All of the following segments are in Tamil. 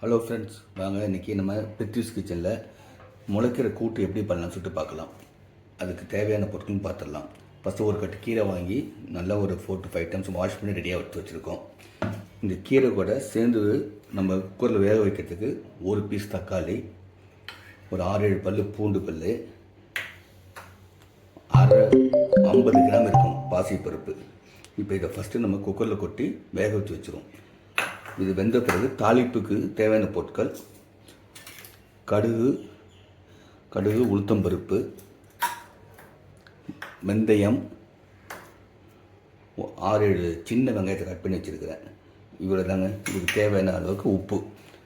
ஹலோ ஃப்ரெண்ட்ஸ் வாங்க இன்றைக்கி நம்ம பிரித்யூஸ் கிச்சனில் முளைக்கிற கூட்டு எப்படி பண்ணலாம்னு சுட்டு பார்க்கலாம். அதுக்கு தேவையான பொருட்கள்னு பார்த்துடலாம். ஃபஸ்ட்டு ஒரு கட்டு கீரை வாங்கி நல்லா ஒரு four to five times wash பண்ணி ரெடியாக எடுத்து வச்சுருக்கோம். இந்த கீரை கூட சேர்ந்து நம்ம குக்கரில் வேக வைக்கிறதுக்கு ஒரு பீஸ் தக்காளி ஒரு ஆறு ஏழு பல்லு பூண்டு பல் அரை ஐம்பது கிராம் இருக்கும் பாசிப்பருப்பு. இப்போ இதை ஃபஸ்ட்டு நம்ம குக்கரில் கொட்டி வேக வச்சு வச்சுருவோம். இது வெந்த பிறகு தாளிப்புக்கு தேவையான பொருட்கள் கடுகு கடுகு உளுத்தம்பருப்பு வெந்தயம் ஒ- ஆறு ஏழு சின்ன வெங்காயத்தை கட் பண்ணி வச்சுருக்கிறேன். இவ்வளோ தாங்க இதுக்கு தேவையான அளவுக்கு உப்பு.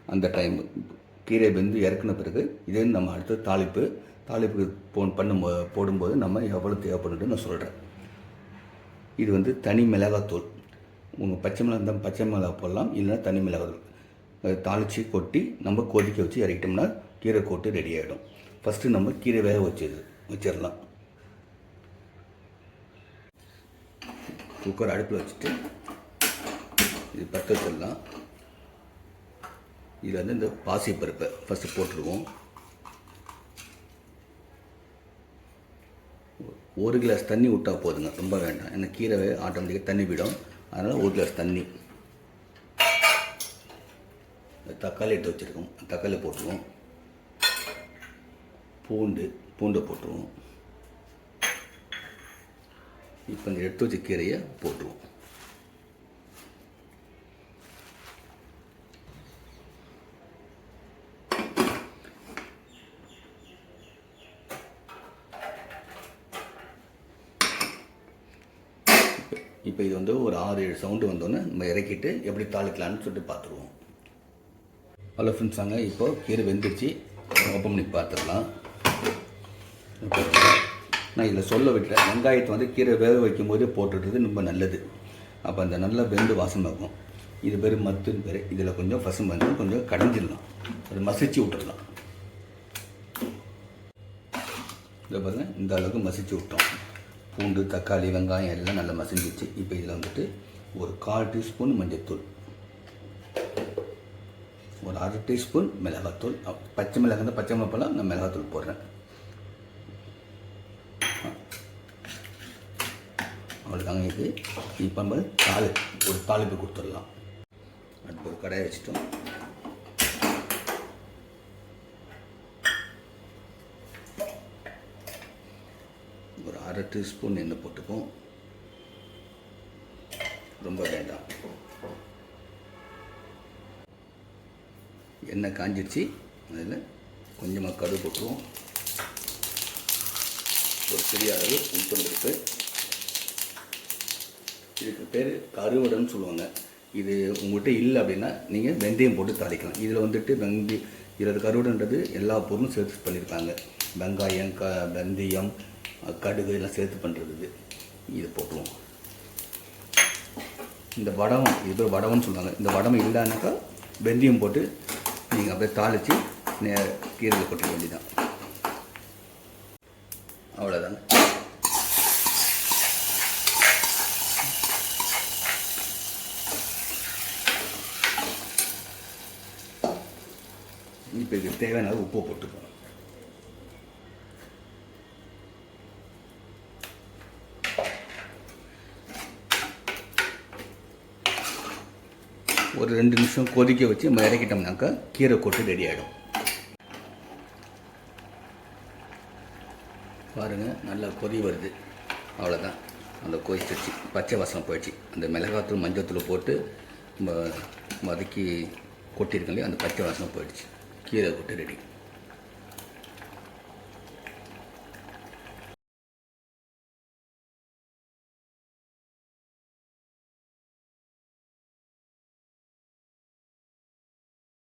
அந்த டைம் கீரை வெந்து இறக்குன பிறகு இதே நம்ம அடுத்து தாளிப்பு தாளிப்பு போ பண்ணும் போடும்போது நம்ம எவ்வளோ தேவைப்படுன்ட்டு நான் சொல்கிறேன் இது வந்து தனி மிளகாத்தூள். உங்கள் பச்சை மிளகா இருந்தால் பச்சை மிளகா போடலாம் இல்லைன்னா தனி மிளகாய் தாளித்து கொட்டி நம்ம கொதிக்க வச்சு இறக்கிட்டோம்னா கீரை கொட்டு ரெடி ஆகிடும் ஃபஸ்ட்டு நம்ம கீரை வேக வச்சு வச்சிடலாம். குக்கர் அடுப்பில் வச்சுட்டு இது பற்ற வச்சிடலாம். இதில் வந்து இந்த பாசி பருப்பை ஃபஸ்ட்டு போட்டுருவோம். ஒரு கிளாஸ் தண்ணி விட்டால் போதுங்க ரொம்ப வேண்டாம். ஏன்னா கீரை ஆட்டோமேட்டிக்காக தண்ணி விடும் அதனால் ஒரு கிளாஸ் தண்ணி. தக்காளி எடுத்து வச்சுருக்கோம். தக்காளி போட்டுருவோம். பூண்டு பூண்டை போட்டுருவோம். இப்போ இந்த எடுத்து வச்ச கீரையை போட்டுருவோம். இப்போ இது வந்து ஒரு ஆறு ஏழு சவுண்டு வந்தோன்னே நம்ம இறக்கிட்டு எப்படி தாளிக்கலாம்னு சொல்லிட்டு பார்த்துருவோம் ஹலோ ஃப்ரெண்ட்ஸ் வாங்க. இப்போ கீரை வெந்துருச்சு. ஓப்பன் பண்ணி பார்த்துடலாம் நான் இதில் சொல்ல விட்டுறேன். வெங்காயத்தை வந்து கீரை வேக வைக்கும் போது போட்டுடுறது ரொம்ப நல்லது. அப்போ அந்த நல்லா வெந்து வாசமாகும் இது பேர் மத்துன்னு பேர் இதில் கொஞ்சம் பசு மருந்து கொஞ்சம் கடைஞ்சிடலாம். அது மசிச்சு விட்டுடலாம் இதை பாருங்கள் இந்த அளவுக்கு மசிச்சு விட்டோம். பூண்டு தக்காளி வெங்காயம் எல்லாம் நல்லா மசிஞ்சிச்சு இப்போ இதில் வந்துட்டு ஒரு கால் டீஸ்பூன் மஞ்சத்தூள். ஒரு அரை டீஸ்பூன் மிளகாத்தூள். பச்சை மிளகாய் இருந்தால் பச்சை மிளகாய் நான் மிளகாத்தூள் போடுறேன். அவ்வளோதாங்க இது. இப்போ நம்ம தாளிப்பு ஒரு தாளிப்பு கொடுத்துடலாம். அடுத்து ஒரு கடையை வச்சுட்டோம் ஒரு அரை டீஸ்பூன் எண்ணெய் போட்டுப்போம். ரொம்ப வேண்டாம். எண்ணெய் காஞ்சிடுச்சு அதில் கொஞ்சமாக கடுகு போட்டுருவோம். ஒரு சிறிய அளவு உளுத்தம் இருக்கு இதுக்கு பேர் கருவடன்னு சொல்லுவாங்க. இது உங்கள்கிட்ட இல்லை அப்படின்னா நீங்கள் வெந்தயம் போட்டு தாளிக்கலாம். இதில் வந்துட்டு வெந்தி இதில் கருவடன்றது எல்லா பொருளும் சேர்த்து பண்ணியிருக்காங்க. வெங்காயம் க வெந்தயம் கடுகு எல்லாம் சேர்த்து பண்ணுறது இது போட்டுருவோம். இந்த வடம் இது பேர் வடவம்னு சொல்லுவாங்க. இந்த வடம் இல்லைனாக்கா வெந்தயம் போட்டு நீங்கள் அப்படியே தாளித்து நே கீரையில் கொட்ட வேண்டியதான் அவ்வளோதாங்க இப்போ இதுக்கு தேவையான உப்பு போட்டுக்கணும். ஒரு ரெண்டு நிமிஷம் கொதிக்க வச்சு நம்ம இறக்கிட்டோம்னாக்கா கீரை கொட்டு ரெடி ஆகிடும் பாருங்கள் நல்லா கொதி வருது. அவ்வளோதான் அந்த கொதிச்சிருச்சு. பச்சை வாசனை போயிடுச்சு. அந்த மிளகாத்தூள் மஞ்சத்தூள் போட்டு நம்ம வதக்கி கொட்டியிருக்கோம் அந்த பச்சை வாசனை போயிடுச்சு. கீரை கொட்டு ரெடி